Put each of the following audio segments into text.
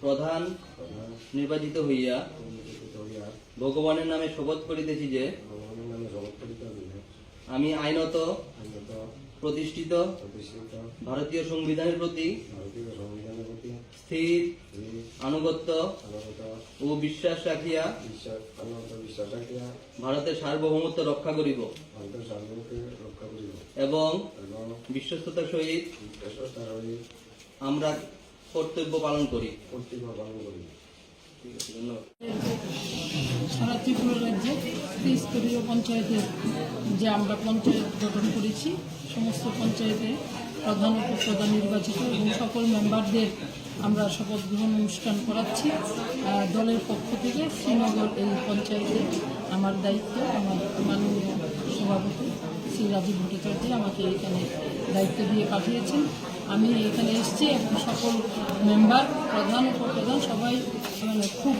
প্রধান নির্বাচিত হইয়া ভগবানের নামে শপথ করিতেছি যে আমি আইনত প্রতিষ্ঠিত ভারতীয় সংবিধানের প্রতি স্থির আনুগত্য ও বিশ্বাস রাখিয়া ভারতের সার্বভৌমত্ব রক্ষা করিব। এবং বিশ্বস্ততার সহিত আমরা কর্তব্য পালন করি। ঠিক আছে ধন্যবাদ। সারা ত্রিপুরা রাজ্যে ত্রিস্তরীয় পঞ্চায়েতের যে আমরা পঞ্চায়েত গঠন করেছি সমস্ত পঞ্চায়েতে প্রধান উপপ্রধান নির্বাচিত এবং সকল মেম্বারদের আমরা শপথ গ্রহণ অনুষ্ঠান করাচ্ছি। দলের পক্ষ থেকে শ্রীনগর এই পঞ্চায়েতে আমার দায়িত্ব, আমার মাননীয় সভাপতি শ্রী রাজীব ভট্টাচার্য আমাকে এখানে দায়িত্ব দিয়ে পাঠিয়েছেন। আমি এখানে এসেছি এবং সকল মেম্বার প্রধান, উপপ্রধান, সবাই মানে খুব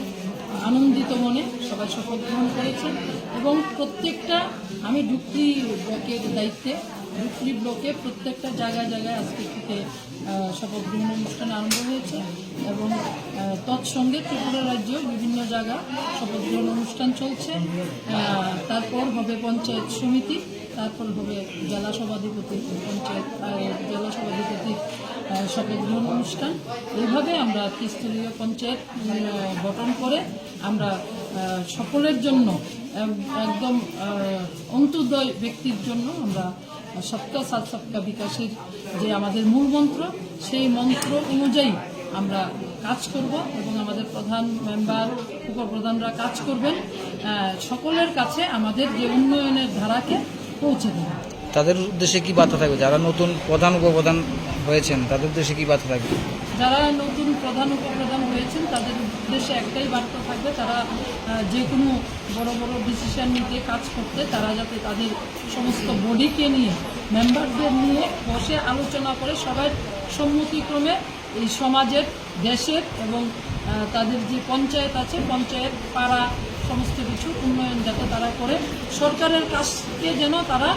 আনন্দিত মনে সবাই শপথ গ্রহণ করেছেন এবং প্রত্যেকটা আমি ডুকরি ব্লকের দায়িত্বে ডুকরি ব্লকে প্রত্যেকটা জায়গায় জায়গায় আজকে থেকে শপথ গ্রহণ অনুষ্ঠান আরম্ভ হয়েছে এবং তৎসঙ্গে ত্রিপুরা রাজ্যেও বিভিন্ন জায়গা শপথ গ্রহণ অনুষ্ঠান চলছে। তারপর হবে পঞ্চায়েত সমিতি, তারপর হবে জেলা সভাধিপতি, পঞ্চায়েত জেলা সভাধিপতি শপথ গ্রহণ অনুষ্ঠান। এইভাবে আমরা ত্রিস্তরীয় পঞ্চায়েত গঠন করে আমরা সকলের জন্য একদম আহ, অন্তোদয় ব্যক্তির জন্য আমরা সবকা সাত সবকা বিকাশের যে আমাদের মূল মন্ত্র সেই মন্ত্র অনুযায়ী আমরা কাজ করব এবং আমাদের প্রধান মেম্বার উপপ্রধানরা কাজ করবেন সকলের কাছে আমাদের যে উন্নয়নের ধারাকে পৌঁছে দেবে। তাদের উদ্দেশ্যে কি বার্তা থাকবে? যারা নতুন প্রধান উপপ্রধান হয়েছেন তাদের উদ্দেশ্যে কি বার্তা থাকবে? যারা নতুন প্রধান উপপ্রধান হয়েছেন, তাদের উদ্দেশ্যে একটাই বার্তা থাকবে, তারা যে কোনো বড় বড় ডিসিশন নিতে কাজ করতে, তারা যাতে তাদের সমস্ত বডিকে নিয়ে মেম্বারদের নিয়ে বসে আলোচনা করে সবাই সম্মতিক্রমে এই সমাজের, দেশের এবং তাদের যে পঞ্চায়েত আছে, পঞ্চায়েত, পাড়া, সমস্ত কিছু উন্নয়ন যাতে তারা করে, সরকারের কাছকে যেন তারা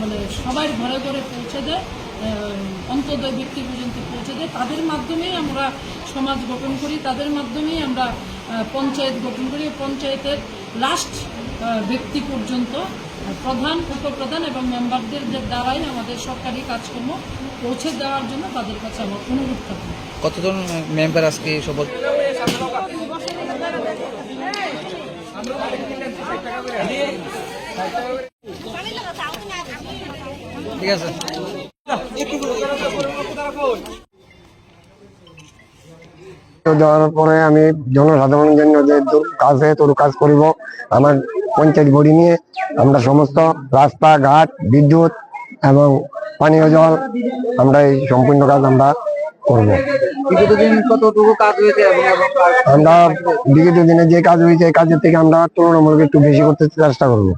মানে সবাই ঘরে ঘরে পৌঁছে দেয়। অন্তর্দয় ব্যক্তি পর্যন্ত পৌঁছে দেয়। তাদের মাধ্যমেই আমরা সমাজ গঠন করি, তাদের মাধ্যমেই আমরা পঞ্চায়েত গঠন করি। পঞ্চায়েতের লাস্ট ব্যক্তি পর্যন্ত প্রধান, উপপ্রধান এবং মেম্বারদের দ্বারাই আমাদের সরকারি কাজকর্ম পৌঁছে দেওয়ার জন্য তাদের কাছে আমার অনুরোধ থাকবে। কতজন মেম্বার আজকে ঠিক আছে। দেওয়ার পরে আমি জনসাধারণের জন্য যে কাজ তোর কাজ করিব আমার পঞ্চায়েত বডি নিয়ে আমরা সমস্ত রাস্তাঘাট বিদ্যুৎ এবং পানীয় জল আমরা এই সম্পূর্ণ কাজ আমরা করব। আমরা বিগত দিনে যে কাজ হয়েছে এই কাজের থেকে আমরা তুলনামূলক একটু বেশি করতে চেষ্টা করব।